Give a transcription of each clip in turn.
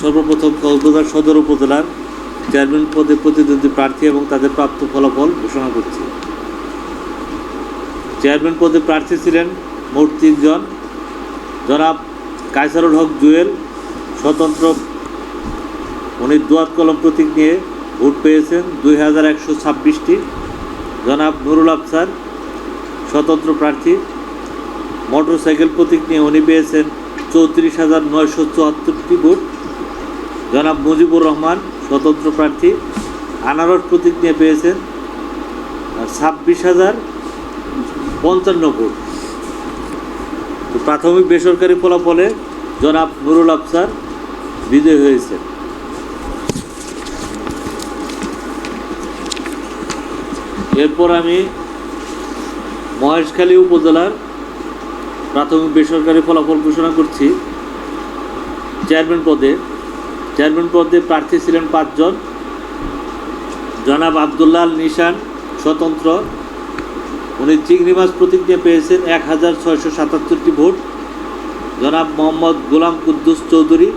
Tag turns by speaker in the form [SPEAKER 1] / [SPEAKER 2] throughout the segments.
[SPEAKER 1] সর্বপ্রথম কক্সবাজার সদর উপজেলার চেয়ারম্যান পদে প্রতিদ্বন্দ্বী প্রার্থী এবং তাদের প্রাপ্ত ফলাফল ঘোষণা করছি। চেয়ারম্যান পদে প্রার্থী ছিলেন মোট তিনজন, জনাব কায়সারুল হক জুয়েল, স্বতন্ত্র উনি দুয়াত কলম প্রতীক নিয়ে ভোট পেয়েছেন দুই হাজার একশো ছাব্বিশটি, জনাব নুরুল আফসার স্বতন্ত্র প্রার্থী, মোটরসাইকেল প্রতীক নিয়ে উনি পেয়েছেন চৌত্রিশ হাজার নয়শো চুয়াত্তরটি ভোট। জনাব মুজিবুর রহমান, স্বতন্ত্র প্রার্থী, আনারস প্রতীক নিয়ে পেয়েছেন ছাব্বিশ হাজার পঞ্চান্ন ভোট। তো প্রাথমিক বেসরকারি ফলাফলে জনাব নুরুল আফসার বিজয়ী হয়েছেন। এরপর আমি মহেশখালী উপজেলার প্রাথমিক বেসরকারি ফলাফল ঘোষণা করছি। চেয়ারম্যান পদে চেয়ারম্যান পদে প্রার্থী ছিলেন পাঁচজন। জনাব আবদুল্লাহ নিশান স্বতন্ত্র। উনি চিংড়ি মাছ প্রতীক পেয়েছেন এক হাজার ছয়শো সাতাত্তরটি ভোট। জনাব মোহাম্মদ গোলাম কুদ্দুস চৌধুরী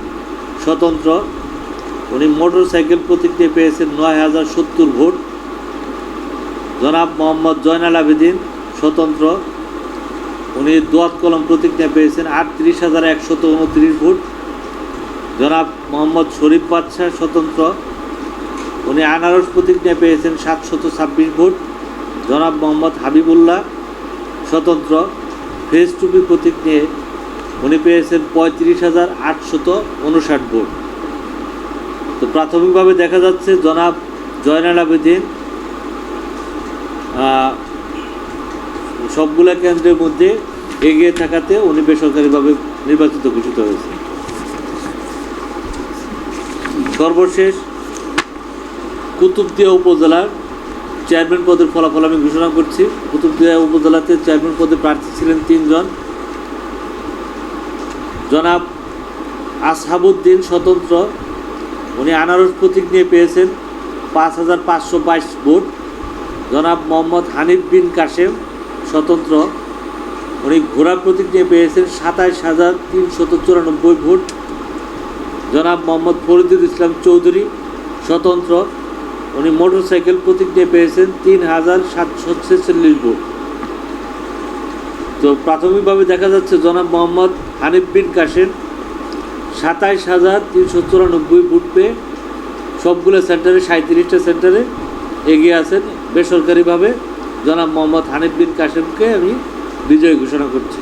[SPEAKER 1] স্বতন্ত্র। উনি মোটর সাইকেল প্রতীক পেয়েছেন নয় হাজার সত্তর ভোট। জনাব মোহাম্মদ জয়নাল আবেদিন স্বতন্ত্র। উনি দোয়াত কলম প্রতীক নিয়ে পেয়েছেন আটত্রিশ হাজার একশত উনত্রিশ ভোট। জনাব মোহাম্মদ শরীফ বাদশাহ স্বতন্ত্র। উনি আনারস প্রতীক নিয়ে পেয়েছেন সাতশত ছাব্বিশ ভোট। জনাব মোহাম্মদ হাবিবুল্লাহ স্বতন্ত্র। ফেস টুপি প্রতীক নিয়ে উনি পেয়েছেন পঁয়ত্রিশ হাজার আটশত উনষাট ভোট। তো প্রাথমিকভাবে দেখা যাচ্ছে জনাব জয়নাল আবেদিন সবগুলা কেন্দ্রের মধ্যে এগিয়ে থাকাতে উনি বেসরকারিভাবে নির্বাচিত ঘোষিত হয়েছে সর্বশেষ কুতুবদিয়া উপজেলার চেয়ারম্যান পদের ফলাফল আমি ঘোষণা করছি। কুতুবদিয়া উপজেলাতে চেয়ারম্যান পদে প্রার্থী ছিলেন তিনজন। জনাব আসহাবুদ্দিন স্বতন্ত্র, উনি আনারস প্রতীক নিয়ে পেয়েছেন পাঁচ হাজার পাঁচশো বাইশ ভোট। জনাব মোহাম্মদ হানিফ বিন কাশেম স্বতন্ত্র, উনি ঘোড়া প্রতীক নিয়ে পেয়েছেন সাতাইশ হাজার তিনশত চুরানব্বই ভোট। জনাব মোহাম্মদ ফরিদুল ইসলাম চৌধুরী স্বতন্ত্র। উনি মোটরসাইকেল প্রতিক্রিয়া পেয়েছেন তিন হাজার সাতশো ছেচল্লিশ ভোট। তো প্রাথমিকভাবে দেখা যাচ্ছে জনাব মোহাম্মদ হানিফ বিন কাশেম সাতাইশ হাজার তিনশো চুরানব্বই ভোট পেয়ে সবগুলো সেন্টারে সাঁত্রিশটা সেন্টারে এগিয়ে আছেন। বেসরকারিভাবে জনাব মোহাম্মদ হানিফ বিন কাশেমকে আমি বিজয় ঘোষণা করছি।